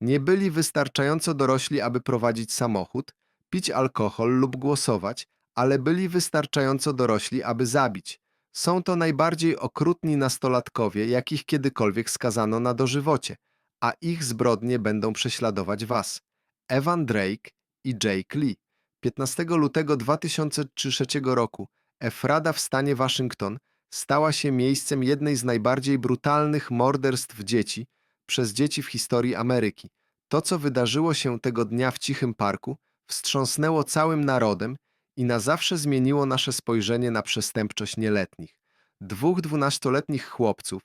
Nie byli wystarczająco dorośli, aby prowadzić samochód, pić alkohol lub głosować, ale byli wystarczająco dorośli, aby zabić. Są to najbardziej okrutni nastolatkowie, jakich kiedykolwiek skazano na dożywocie, a ich zbrodnie będą prześladować was. Evan Drake i Jake Lee. 15 lutego 2003 roku Efrada w stanie Waszyngton stała się miejscem jednej z najbardziej brutalnych morderstw dzieci przez dzieci w historii Ameryki. To, co wydarzyło się tego dnia w cichym parku, wstrząsnęło całym narodem i na zawsze zmieniło nasze spojrzenie na przestępczość nieletnich. Dwóch dwunastoletnich chłopców,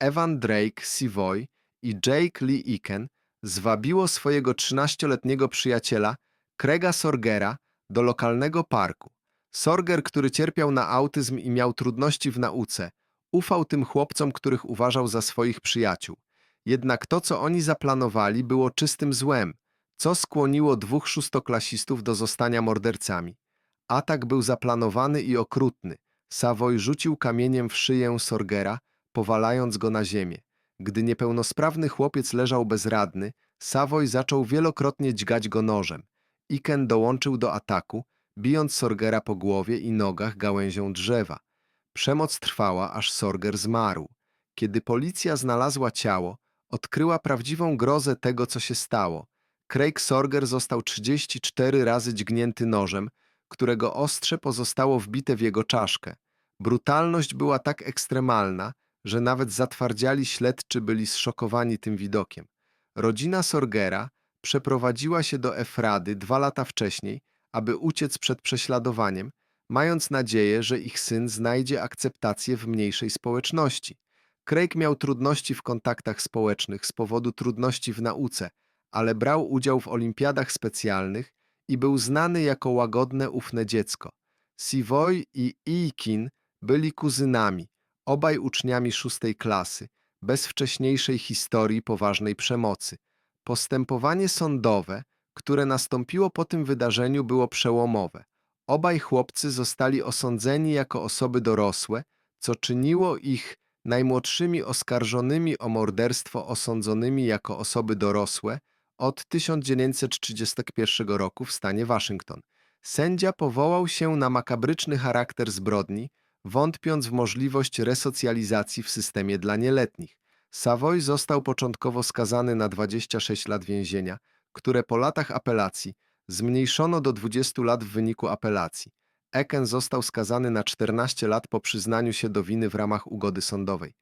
Evan Drake Savoy i Jake Lee Iken, zwabiło swojego 13-letniego przyjaciela, Craiga Sorgera, do lokalnego parku. Sorger, który cierpiał na autyzm i miał trudności w nauce, ufał tym chłopcom, których uważał za swoich przyjaciół. Jednak to, co oni zaplanowali, było czystym złem, co skłoniło dwóch szóstoklasistów do zostania mordercami. Atak był zaplanowany i okrutny. Savoy rzucił kamieniem w szyję Sorgera, powalając go na ziemię. Gdy niepełnosprawny chłopiec leżał bezradny, Savoy zaczął wielokrotnie dźgać go nożem. Iken dołączył do ataku, bijąc Sorgera po głowie i nogach gałęzią drzewa. Przemoc trwała, aż Sorger zmarł. Kiedy policja znalazła ciało, odkryła prawdziwą grozę tego, co się stało. Craig Sorger został 34 razy dźgnięty nożem, którego ostrze pozostało wbite w jego czaszkę. Brutalność była tak ekstremalna, że nawet zatwardziali śledczy byli zszokowani tym widokiem. Rodzina Sorgera przeprowadziła się do Efrady dwa lata wcześniej, aby uciec przed prześladowaniem, mając nadzieję, że ich syn znajdzie akceptację w mniejszej społeczności. Craig miał trudności w kontaktach społecznych z powodu trudności w nauce, ale brał udział w olimpiadach specjalnych i był znany jako łagodne, ufne dziecko. Sivoy i Iikin byli kuzynami, obaj uczniami szóstej klasy, bez wcześniejszej historii poważnej przemocy. Postępowanie sądowe, które nastąpiło po tym wydarzeniu, było przełomowe. Obaj chłopcy zostali osądzeni jako osoby dorosłe, co czyniło ich najmłodszymi oskarżonymi o morderstwo osądzonymi jako osoby dorosłe od 1931 roku w stanie Waszyngton. Sędzia powołał się na makabryczny charakter zbrodni, wątpiąc w możliwość resocjalizacji w systemie dla nieletnich. Savoy został początkowo skazany na 26 lat więzienia, które po latach apelacji zmniejszono do 20 lat w wyniku apelacji. Eken został skazany na 14 lat po przyznaniu się do winy w ramach ugody sądowej.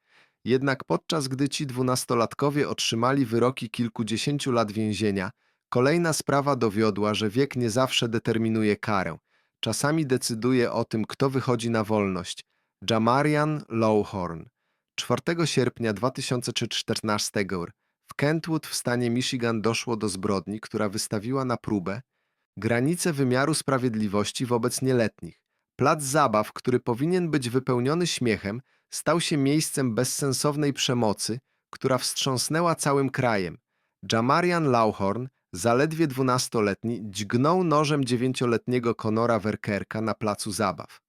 Jednak podczas gdy ci dwunastolatkowie otrzymali wyroki kilkudziesięciu lat więzienia, kolejna sprawa dowiodła, że wiek nie zawsze determinuje karę. Czasami decyduje o tym, kto wychodzi na wolność. Jamarian Lowhorn. 4 sierpnia 2014 w Kentwood w stanie Michigan doszło do zbrodni, która wystawiła na próbę granice wymiaru sprawiedliwości wobec nieletnich. Plac zabaw, który powinien być wypełniony śmiechem, stał się miejscem bezsensownej przemocy, która wstrząsnęła całym krajem. Jamarian Lawhorn, zaledwie dwunastoletni, dźgnął nożem dziewięcioletniego Conora Werkerka na placu zabaw.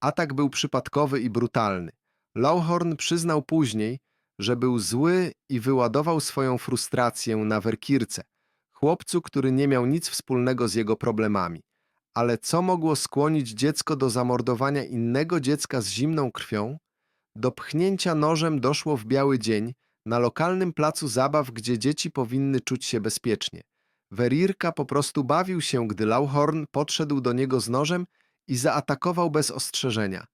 Atak był przypadkowy i brutalny. Lawhorn przyznał później, że był zły i wyładował swoją frustrację na Werkirce, chłopcu, który nie miał nic wspólnego z jego problemami. Ale co mogło skłonić dziecko do zamordowania innego dziecka z zimną krwią? Do pchnięcia nożem doszło w biały dzień na lokalnym placu zabaw, gdzie dzieci powinny czuć się bezpiecznie. Werirka po prostu bawił się, gdy Lauhorn podszedł do niego z nożem i zaatakował bez ostrzeżenia.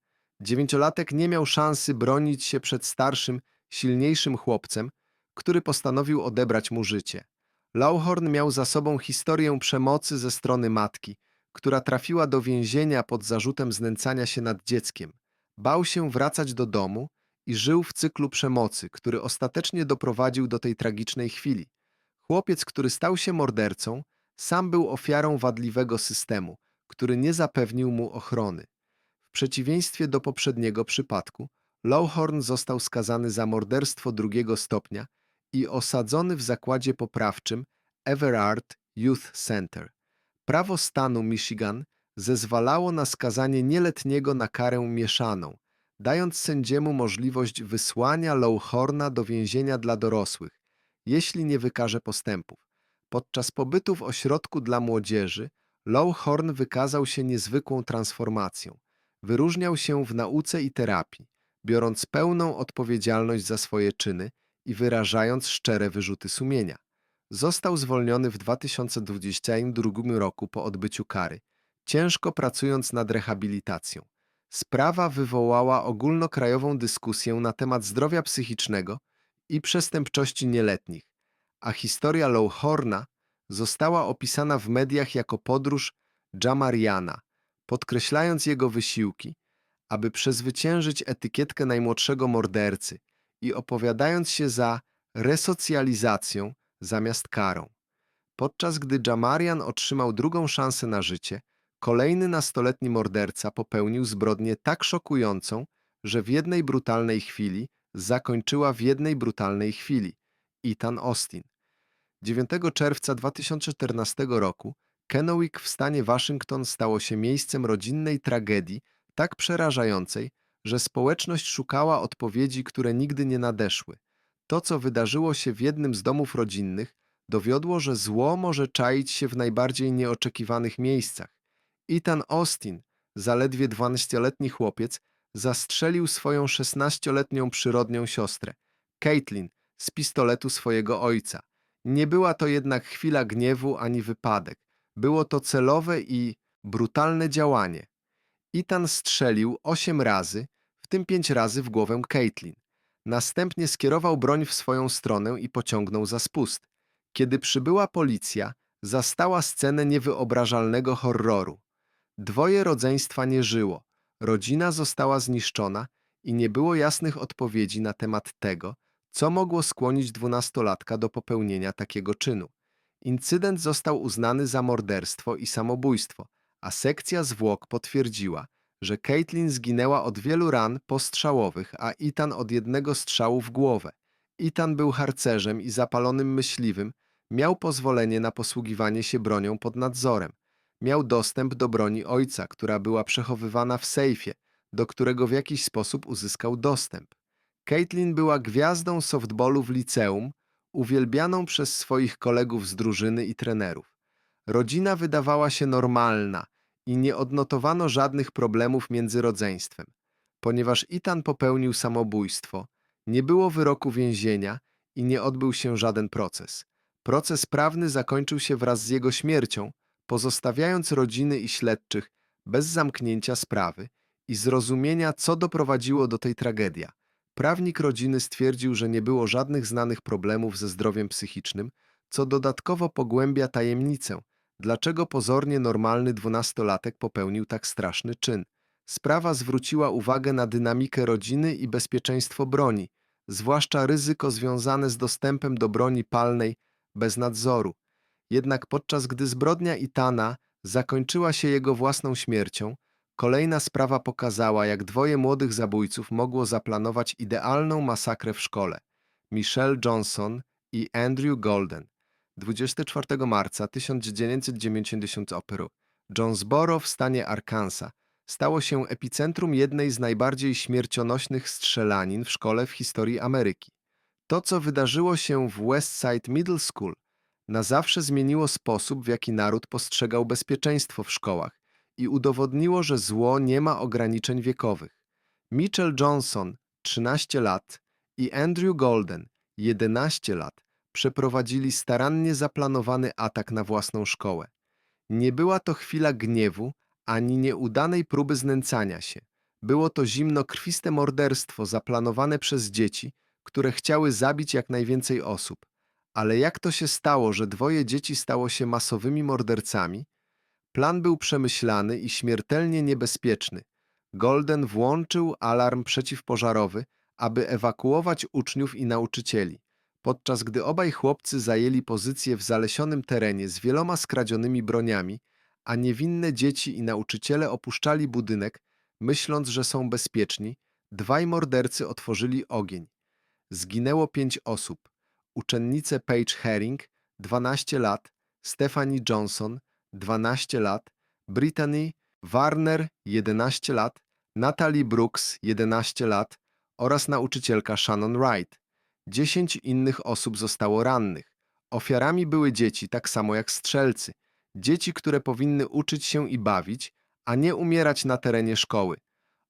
Dziewięciolatek nie miał szansy bronić się przed starszym, silniejszym chłopcem, który postanowił odebrać mu życie. Lauhorn miał za sobą historię przemocy ze strony matki, która trafiła do więzienia pod zarzutem znęcania się nad dzieckiem. Bał się wracać do domu i żył w cyklu przemocy, który ostatecznie doprowadził do tej tragicznej chwili. Chłopiec, który stał się mordercą, sam był ofiarą wadliwego systemu, który nie zapewnił mu ochrony. W przeciwieństwie do poprzedniego przypadku, Lowhorn został skazany za morderstwo drugiego stopnia i osadzony w zakładzie poprawczym Everard Youth Center. Prawo stanu Michigan zezwalało na skazanie nieletniego na karę mieszaną, dając sędziemu możliwość wysłania Lowhorna do więzienia dla dorosłych. jeśli nie wykaże postępów. Podczas pobytu w ośrodku dla młodzieży Lowhorn wykazał się niezwykłą transformacją. Wyróżniał się w nauce i terapii, biorąc pełną odpowiedzialność za swoje czyny i wyrażając szczere wyrzuty sumienia. Został zwolniony w 2022 roku po odbyciu kary, ciężko pracując nad rehabilitacją. Sprawa wywołała ogólnokrajową dyskusję na temat zdrowia psychicznego i przestępczości nieletnich, a historia Lowhorna została opisana w mediach jako podróż Jamariana, podkreślając jego wysiłki, aby przezwyciężyć etykietkę najmłodszego mordercy i opowiadając się za resocjalizacją zamiast karą. Podczas gdy Jamarian otrzymał drugą szansę na życie, kolejny nastoletni morderca popełnił zbrodnię tak szokującą, że w jednej brutalnej chwili zakończyła w jednej brutalnej chwili Ethan Austin. 9 czerwca 2014 roku Kennewick w stanie Waszyngton stało się miejscem rodzinnej tragedii tak przerażającej, że społeczność szukała odpowiedzi, które nigdy nie nadeszły. To, co wydarzyło się w jednym z domów rodzinnych, dowiodło, że zło może czaić się w najbardziej nieoczekiwanych miejscach. Ethan Austin, zaledwie 12-letni chłopiec, zastrzelił swoją 16-letnią przyrodnią siostrę, Caitlin, z pistoletu swojego ojca. Nie była to jednak chwila gniewu ani wypadek. Było to celowe i brutalne działanie. Ethan strzelił osiem razy, w tym pięć razy w głowę Caitlin. Następnie skierował broń w swoją stronę i pociągnął za spust. Kiedy przybyła policja, zastała scenę niewyobrażalnego horroru. Dwoje rodzeństwa nie żyło, rodzina została zniszczona i nie było jasnych odpowiedzi na temat tego, co mogło skłonić dwunastolatka do popełnienia takiego czynu. Incydent został uznany za morderstwo i samobójstwo, a sekcja zwłok potwierdziła, że Caitlin zginęła od wielu ran postrzałowych, a Ethan od jednego strzału w głowę. Ethan był harcerzem i zapalonym myśliwym, miał pozwolenie na posługiwanie się bronią pod nadzorem. Miał dostęp do broni ojca, która była przechowywana w sejfie, do którego w jakiś sposób uzyskał dostęp. Caitlin była gwiazdą softballu w liceum, uwielbianą przez swoich kolegów z drużyny i trenerów. Rodzina wydawała się normalna i nie odnotowano żadnych problemów między rodzeństwem. Ponieważ Ethan popełnił samobójstwo, nie było wyroku więzienia i nie odbył się żaden proces. Proces prawny zakończył się wraz z jego śmiercią, pozostawiając rodziny i śledczych bez zamknięcia sprawy i zrozumienia, co doprowadziło do tej tragedii. Prawnik rodziny stwierdził, że nie było żadnych znanych problemów ze zdrowiem psychicznym, co dodatkowo pogłębia tajemnicę, dlaczego pozornie normalny dwunastolatek popełnił tak straszny czyn. Sprawa zwróciła uwagę na dynamikę rodziny i bezpieczeństwo broni, zwłaszcza ryzyko związane z dostępem do broni palnej bez nadzoru. Jednak podczas gdy zbrodnia Itana zakończyła się jego własną śmiercią, kolejna sprawa pokazała, jak dwoje młodych zabójców mogło zaplanować idealną masakrę w szkole. Michelle Johnson i Andrew Golden. 24 marca 1990 operu. Jonesboro w stanie Arkansas stało się epicentrum jednej z najbardziej śmiercionośnych strzelanin w szkole w historii Ameryki. To, co wydarzyło się w Westside Middle School, na zawsze zmieniło sposób, w jaki naród postrzegał bezpieczeństwo w szkołach i udowodniło, że zło nie ma ograniczeń wiekowych. Mitchell Johnson, 13 lat, i Andrew Golden, 11 lat, przeprowadzili starannie zaplanowany atak na własną szkołę. Nie była to chwila gniewu ani nieudanej próby znęcania się. Było to zimnokrwiste morderstwo zaplanowane przez dzieci, które chciały zabić jak najwięcej osób. Ale jak to się stało, że dwoje dzieci stało się masowymi mordercami? Plan był przemyślany i śmiertelnie niebezpieczny. Golden włączył alarm przeciwpożarowy, aby ewakuować uczniów i nauczycieli. Podczas gdy obaj chłopcy zajęli pozycję w zalesionym terenie z wieloma skradzionymi broniami, a niewinne dzieci i nauczyciele opuszczali budynek, myśląc, że są bezpieczni, dwaj mordercy otworzyli ogień. Zginęło pięć osób. Uczennice Paige Herring, 12 lat, Stephanie Johnson, 12 lat, Brittany Warner, 11 lat, Natalie Brooks, 11 lat oraz nauczycielka Shannon Wright. Dziesięć innych osób zostało rannych. Ofiarami były dzieci, tak samo jak strzelcy. Dzieci, które powinny uczyć się i bawić, a nie umierać na terenie szkoły.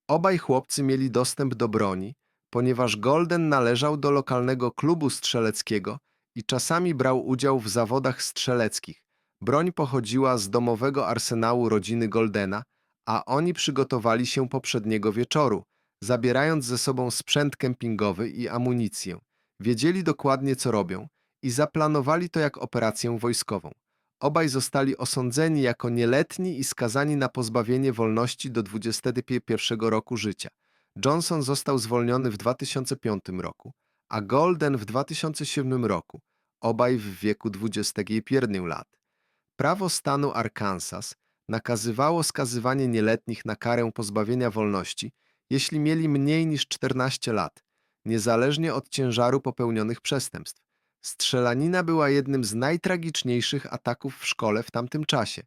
Obaj chłopcy mieli dostęp do broni, ponieważ Golden należał do lokalnego klubu strzeleckiego i czasami brał udział w zawodach strzeleckich. Broń pochodziła z domowego arsenału rodziny Goldena, a oni przygotowali się poprzedniego wieczoru, zabierając ze sobą sprzęt kempingowy i amunicję. Wiedzieli dokładnie, co robią i zaplanowali to jak operację wojskową. Obaj zostali osądzeni jako nieletni i skazani na pozbawienie wolności do 21 roku życia. Johnson został zwolniony w 2005 roku, a Golden w 2007 roku, obaj w wieku 21 lat. Prawo stanu Arkansas nakazywało skazywanie nieletnich na karę pozbawienia wolności, jeśli mieli mniej niż 14 lat, niezależnie od ciężaru popełnionych przestępstw. Strzelanina była jednym z najtragiczniejszych ataków w szkole w tamtym czasie,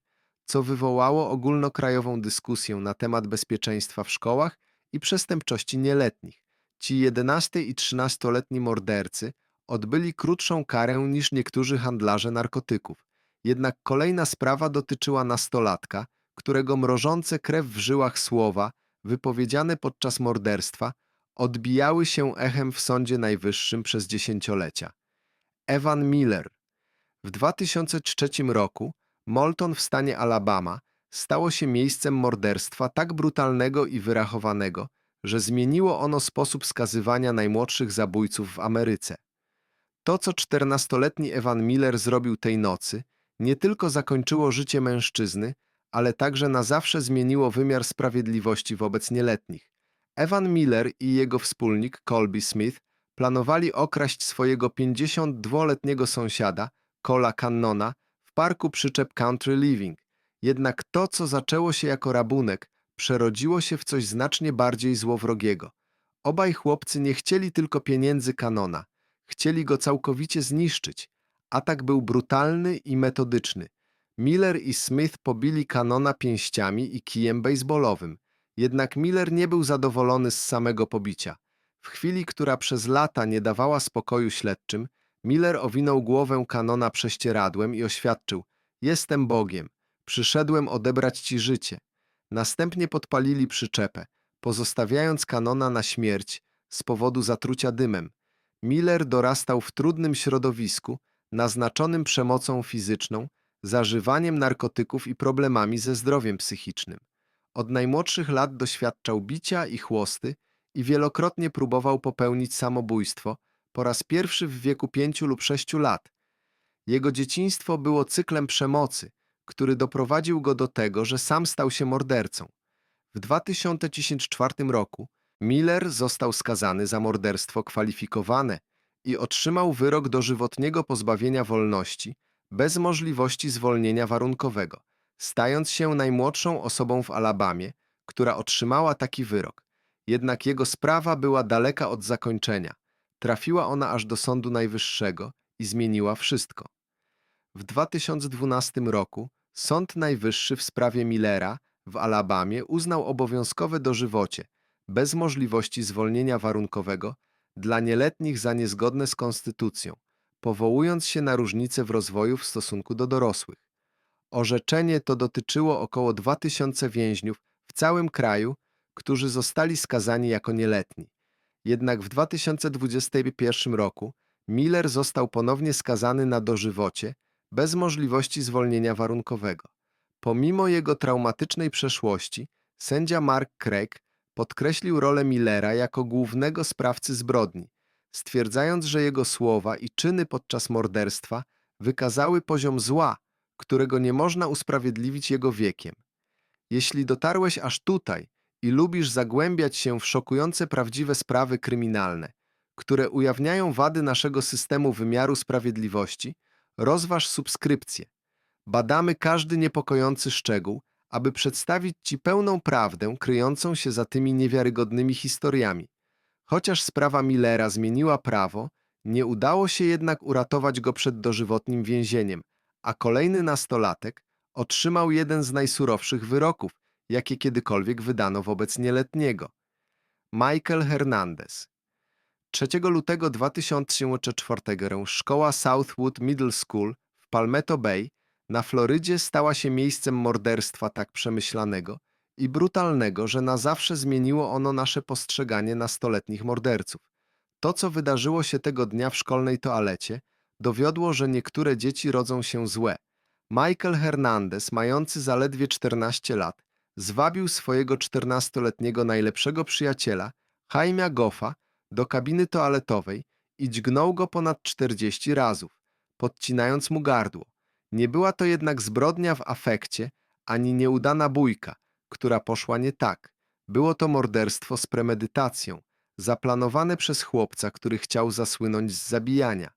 co wywołało ogólnokrajową dyskusję na temat bezpieczeństwa w szkołach i przestępczości nieletnich. Ci 11 i 13-letni mordercy odbyli krótszą karę niż niektórzy handlarze narkotyków. Jednak kolejna sprawa dotyczyła nastolatka, którego mrożące krew w żyłach słowa, wypowiedziane podczas morderstwa, odbijały się echem w Sądzie Najwyższym przez dziesięciolecia. Evan Miller. W 2003 roku Molton w stanie Alabama stało się miejscem morderstwa tak brutalnego i wyrachowanego, że zmieniło ono sposób skazywania najmłodszych zabójców w Ameryce. To, co 14-letni Evan Miller zrobił tej nocy, nie tylko zakończyło życie mężczyzny, ale także na zawsze zmieniło wymiar sprawiedliwości wobec nieletnich. Evan Miller i jego wspólnik Colby Smith planowali okraść swojego 52-letniego sąsiada, Cola Cannona, w parku przyczep Country Living. Jednak to, co zaczęło się jako rabunek, przerodziło się w coś znacznie bardziej złowrogiego. Obaj chłopcy nie chcieli tylko pieniędzy Kanona, chcieli go całkowicie zniszczyć. Atak był brutalny i metodyczny. Miller i Smith pobili Kanona pięściami i kijem baseballowym. Jednak Miller nie był zadowolony z samego pobicia. W chwili, która przez lata nie dawała spokoju śledczym, Miller owinął głowę Kanona prześcieradłem i oświadczył: Jestem Bogiem, przyszedłem odebrać ci życie. Następnie podpalili przyczepę, pozostawiając Kanona na śmierć z powodu zatrucia dymem. Miller dorastał w trudnym środowisku, naznaczonym przemocą fizyczną, zażywaniem narkotyków i problemami ze zdrowiem psychicznym. Od najmłodszych lat doświadczał bicia i chłosty i wielokrotnie próbował popełnić samobójstwo, po raz pierwszy w wieku pięciu lub sześciu lat. Jego dzieciństwo było cyklem przemocy, który doprowadził go do tego, że sam stał się mordercą. W 2004 roku Miller został skazany za morderstwo kwalifikowane i otrzymał wyrok dożywotniego pozbawienia wolności bez możliwości zwolnienia warunkowego, stając się najmłodszą osobą w Alabamie, która otrzymała taki wyrok. Jednak jego sprawa była daleka od zakończenia. Trafiła ona aż do Sądu Najwyższego i zmieniła wszystko. W 2012 roku Sąd Najwyższy w sprawie Millera w Alabamie uznał obowiązkowe dożywocie, bez możliwości zwolnienia warunkowego, dla nieletnich za niezgodne z konstytucją, powołując się na różnice w rozwoju w stosunku do dorosłych. Orzeczenie to dotyczyło około 2000 więźniów w całym kraju, którzy zostali skazani jako nieletni. Jednak w 2021 roku Miller został ponownie skazany na dożywocie bez możliwości zwolnienia warunkowego. Pomimo jego traumatycznej przeszłości, sędzia Mark Craig podkreślił rolę Millera jako głównego sprawcy zbrodni, stwierdzając, że jego słowa i czyny podczas morderstwa wykazały poziom zła, którego nie można usprawiedliwić jego wiekiem. Jeśli dotarłeś aż tutaj i lubisz zagłębiać się w szokujące prawdziwe sprawy kryminalne, które ujawniają wady naszego systemu wymiaru sprawiedliwości, rozważ subskrypcję. Badamy każdy niepokojący szczegół, aby przedstawić Ci pełną prawdę kryjącą się za tymi niewiarygodnymi historiami. Chociaż sprawa Millera zmieniła prawo, nie udało się jednak uratować go przed dożywotnim więzieniem, a kolejny nastolatek otrzymał jeden z najsurowszych wyroków, jakie kiedykolwiek wydano wobec nieletniego. Michael Hernandez 3 lutego 2004 szkoła Southwood Middle School w Palmetto Bay na Florydzie stała się miejscem morderstwa tak przemyślanego i brutalnego, że na zawsze zmieniło ono nasze postrzeganie nastoletnich morderców. To, co wydarzyło się tego dnia w szkolnej toalecie, dowiodło, że niektóre dzieci rodzą się złe. Michael Hernandez, mający zaledwie 14 lat, zwabił swojego 14-letniego najlepszego przyjaciela, Jaimea Goffa, do kabiny toaletowej i dźgnął go ponad 40 razów, podcinając mu gardło. Nie była to jednak zbrodnia w afekcie, ani nieudana bójka, która poszła nie tak. Było to morderstwo z premedytacją, zaplanowane przez chłopca, który chciał zasłynąć z zabijania.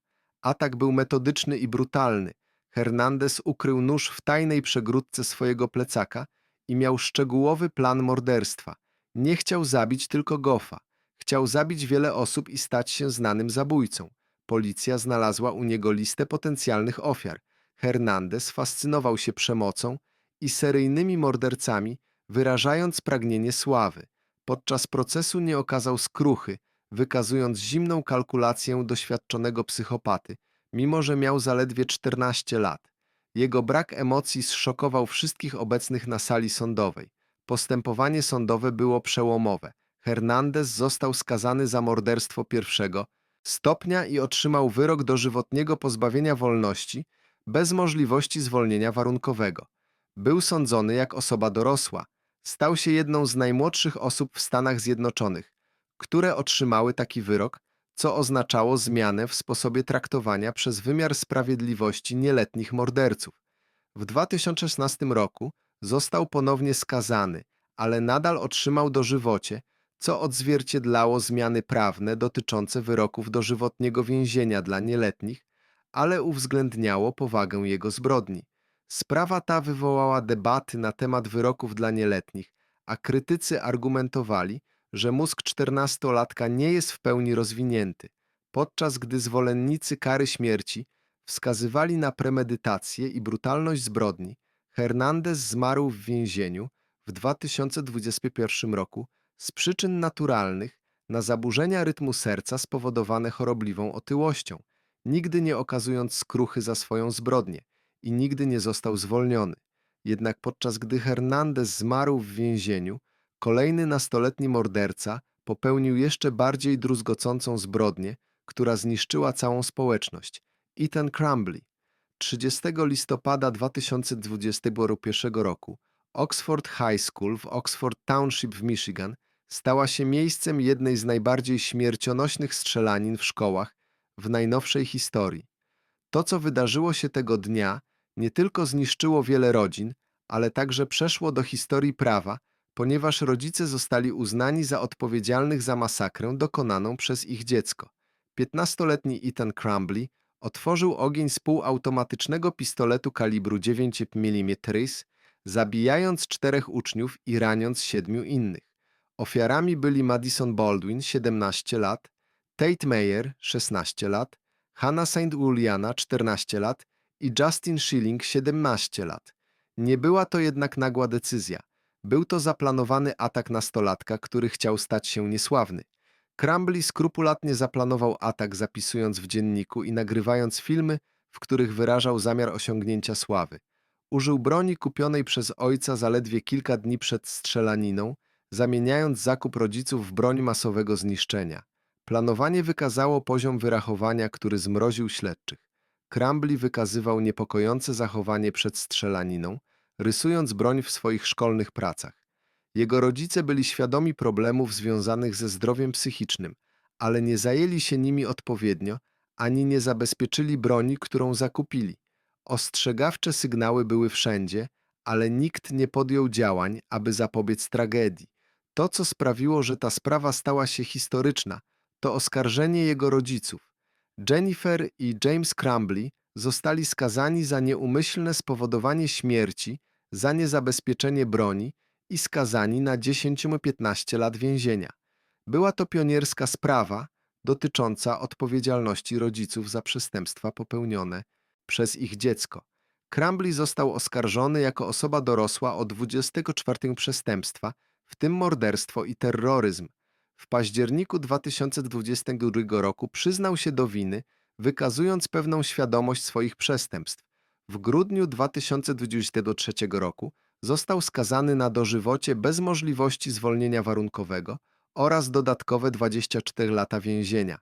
Atak był metodyczny i brutalny. Hernandez ukrył nóż w tajnej przegródce swojego plecaka i miał szczegółowy plan morderstwa. Nie chciał zabić tylko Goffa. Chciał zabić wiele osób i stać się znanym zabójcą. Policja znalazła u niego listę potencjalnych ofiar. Hernandez fascynował się przemocą i seryjnymi mordercami, wyrażając pragnienie sławy. Podczas procesu nie okazał skruchy, wykazując zimną kalkulację doświadczonego psychopaty, mimo że miał zaledwie 14 lat. Jego brak emocji zszokował wszystkich obecnych na sali sądowej. Postępowanie sądowe było przełomowe. Hernandez został skazany za morderstwo pierwszego stopnia i otrzymał wyrok dożywotniego pozbawienia wolności bez możliwości zwolnienia warunkowego. Był sądzony jak osoba dorosła. Stał się jedną z najmłodszych osób w Stanach Zjednoczonych, które otrzymały taki wyrok, co oznaczało zmianę w sposobie traktowania przez wymiar sprawiedliwości nieletnich morderców. W 2016 roku został ponownie skazany, ale nadal otrzymał dożywocie, co odzwierciedlało zmiany prawne dotyczące wyroków dożywotniego więzienia dla nieletnich, ale uwzględniało powagę jego zbrodni. Sprawa ta wywołała debaty na temat wyroków dla nieletnich, a krytycy argumentowali, że mózg czternastolatka nie jest w pełni rozwinięty, podczas gdy zwolennicy kary śmierci wskazywali na premedytację i brutalność zbrodni. Hernandez zmarł w więzieniu w 2021 roku z przyczyn naturalnych na zaburzenia rytmu serca spowodowane chorobliwą otyłością, nigdy nie okazując skruchy za swoją zbrodnię i nigdy nie został zwolniony. Jednak podczas gdy Hernandez zmarł w więzieniu, kolejny nastoletni morderca popełnił jeszcze bardziej druzgocącą zbrodnię, która zniszczyła całą społeczność. Ethan Crumbley. 30 listopada 2021 roku Oxford High School w Oxford Township w Michigan stała się miejscem jednej z najbardziej śmiercionośnych strzelanin w szkołach w najnowszej historii. To, co wydarzyło się tego dnia, nie tylko zniszczyło wiele rodzin, ale także przeszło do historii prawa, ponieważ rodzice zostali uznani za odpowiedzialnych za masakrę dokonaną przez ich dziecko. 15-letni Ethan Crumbley otworzył ogień z półautomatycznego pistoletu kalibru 9 mm, zabijając czterech uczniów i raniąc siedmiu innych. Ofiarami byli Madison Baldwin, 17 lat, Tate Mayer, 16 lat, Hannah St. Juliana, 14 lat i Justin Schilling, 17 lat. Nie była to jednak nagła decyzja. Był to zaplanowany atak nastolatka, który chciał stać się niesławny. Crumbley skrupulatnie zaplanował atak, zapisując w dzienniku i nagrywając filmy, w których wyrażał zamiar osiągnięcia sławy. Użył broni kupionej przez ojca zaledwie kilka dni przed strzelaniną, zamieniając zakup rodziców w broń masowego zniszczenia. Planowanie wykazało poziom wyrachowania, który zmroził śledczych. Crumbley wykazywał niepokojące zachowanie przed strzelaniną, rysując broń w swoich szkolnych pracach. Jego rodzice byli świadomi problemów związanych ze zdrowiem psychicznym, ale nie zajęli się nimi odpowiednio ani nie zabezpieczyli broni, którą zakupili. Ostrzegawcze sygnały były wszędzie, ale nikt nie podjął działań, aby zapobiec tragedii. To, co sprawiło, że ta sprawa stała się historyczna, to oskarżenie jego rodziców. Jennifer i James Crumbley zostali skazani za nieumyślne spowodowanie śmierci, za niezabezpieczenie broni i skazani na 10-15 lat więzienia. Była to pionierska sprawa dotycząca odpowiedzialności rodziców za przestępstwa popełnione przez ich dziecko. Crumbley został oskarżony jako osoba dorosła o 24 przestępstwa, w tym morderstwo i terroryzm. W październiku 2022 roku przyznał się do winy, wykazując pewną świadomość swoich przestępstw. W grudniu 2023 roku został skazany na dożywocie bez możliwości zwolnienia warunkowego oraz dodatkowe 24 lata więzienia.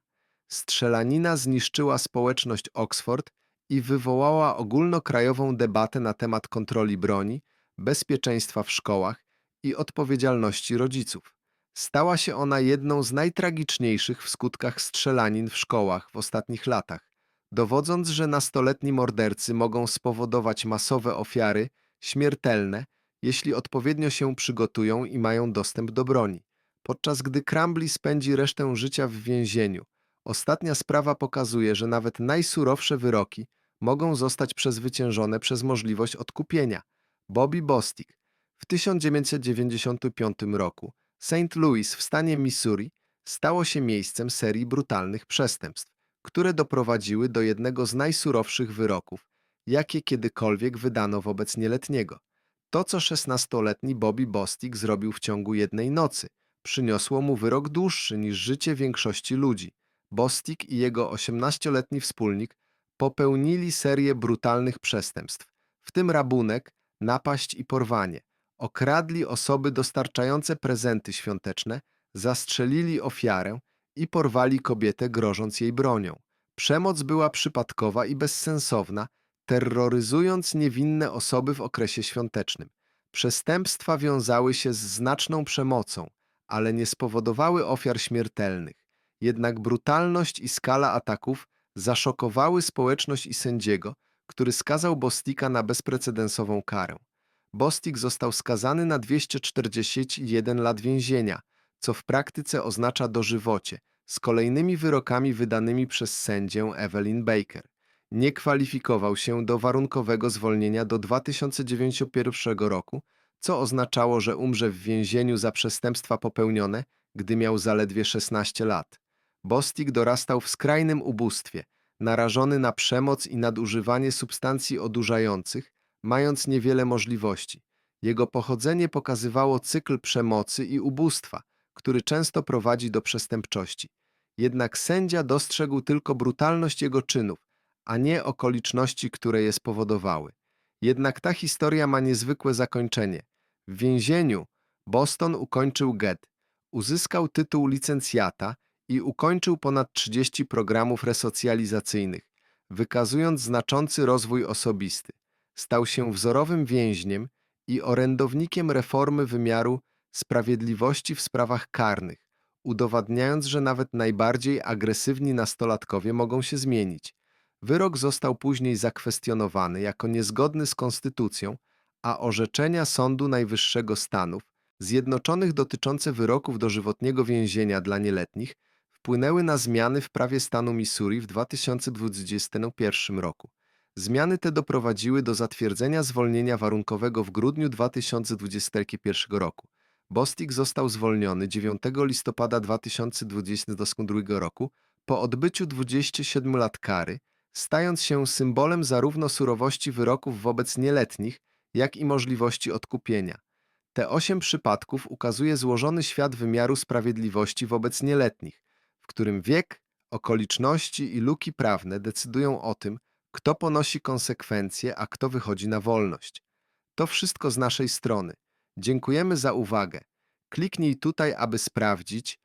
Strzelanina zniszczyła społeczność Oxford i wywołała ogólnokrajową debatę na temat kontroli broni, bezpieczeństwa w szkołach i odpowiedzialności rodziców. Stała się ona jedną z najtragiczniejszych w skutkach strzelanin w szkołach w ostatnich latach, dowodząc, że nastoletni mordercy mogą spowodować masowe ofiary, śmiertelne, jeśli odpowiednio się przygotują i mają dostęp do broni. Podczas gdy Crumbly spędzi resztę życia w więzieniu, ostatnia sprawa pokazuje, że nawet najsurowsze wyroki mogą zostać przezwyciężone przez możliwość odkupienia. Bobby Bostic w 1995 roku St. Louis w stanie Missouri stało się miejscem serii brutalnych przestępstw, które doprowadziły do jednego z najsurowszych wyroków, jakie kiedykolwiek wydano wobec nieletniego. To, co 16-letni Bobby Bostic zrobił w ciągu jednej nocy, przyniosło mu wyrok dłuższy niż życie większości ludzi. Bostic i jego 18-letni wspólnik popełnili serię brutalnych przestępstw, w tym rabunek, napaść i porwanie. Okradli osoby dostarczające prezenty świąteczne, zastrzelili ofiarę i porwali kobietę, grożąc jej bronią. Przemoc była przypadkowa i bezsensowna, terroryzując niewinne osoby w okresie świątecznym. Przestępstwa wiązały się z znaczną przemocą, ale nie spowodowały ofiar śmiertelnych. Jednak brutalność i skala ataków zaszokowały społeczność i sędziego, który skazał Bostika na bezprecedensową karę. Bostik został skazany na 241 lat więzienia, co w praktyce oznacza dożywocie, z kolejnymi wyrokami wydanymi przez sędzię Evelyn Baker. Nie kwalifikował się do warunkowego zwolnienia do 2091 roku, co oznaczało, że umrze w więzieniu za przestępstwa popełnione, gdy miał zaledwie 16 lat. Bostik dorastał w skrajnym ubóstwie, narażony na przemoc i nadużywanie substancji odurzających, mając niewiele możliwości. Jego pochodzenie pokazywało cykl przemocy i ubóstwa, który często prowadzi do przestępczości. Jednak sędzia dostrzegł tylko brutalność jego czynów, a nie okoliczności, które je spowodowały. Jednak ta historia ma niezwykłe zakończenie. W więzieniu Boston ukończył GED, uzyskał tytuł licencjata i ukończył ponad 30 programów resocjalizacyjnych, wykazując znaczący rozwój osobisty. Stał się wzorowym więźniem i orędownikiem reformy wymiaru sprawiedliwości w sprawach karnych, udowadniając, że nawet najbardziej agresywni nastolatkowie mogą się zmienić. Wyrok został później zakwestionowany jako niezgodny z konstytucją, a orzeczenia Sądu Najwyższego Stanów, zjednoczonych dotyczące wyroków dożywotniego więzienia dla nieletnich, wpłynęły na zmiany w prawie stanu Missouri w 2021 roku. Zmiany te doprowadziły do zatwierdzenia zwolnienia warunkowego w grudniu 2021 roku. Bostik został zwolniony 9 listopada 2022 roku po odbyciu 27 lat kary, stając się symbolem zarówno surowości wyroków wobec nieletnich, jak i możliwości odkupienia. Te osiem przypadków ukazuje złożony świat wymiaru sprawiedliwości wobec nieletnich, w którym wiek, okoliczności i luki prawne decydują o tym, kto ponosi konsekwencje, a kto wychodzi na wolność. To wszystko z naszej strony. Dziękujemy za uwagę. Kliknij tutaj, aby sprawdzić,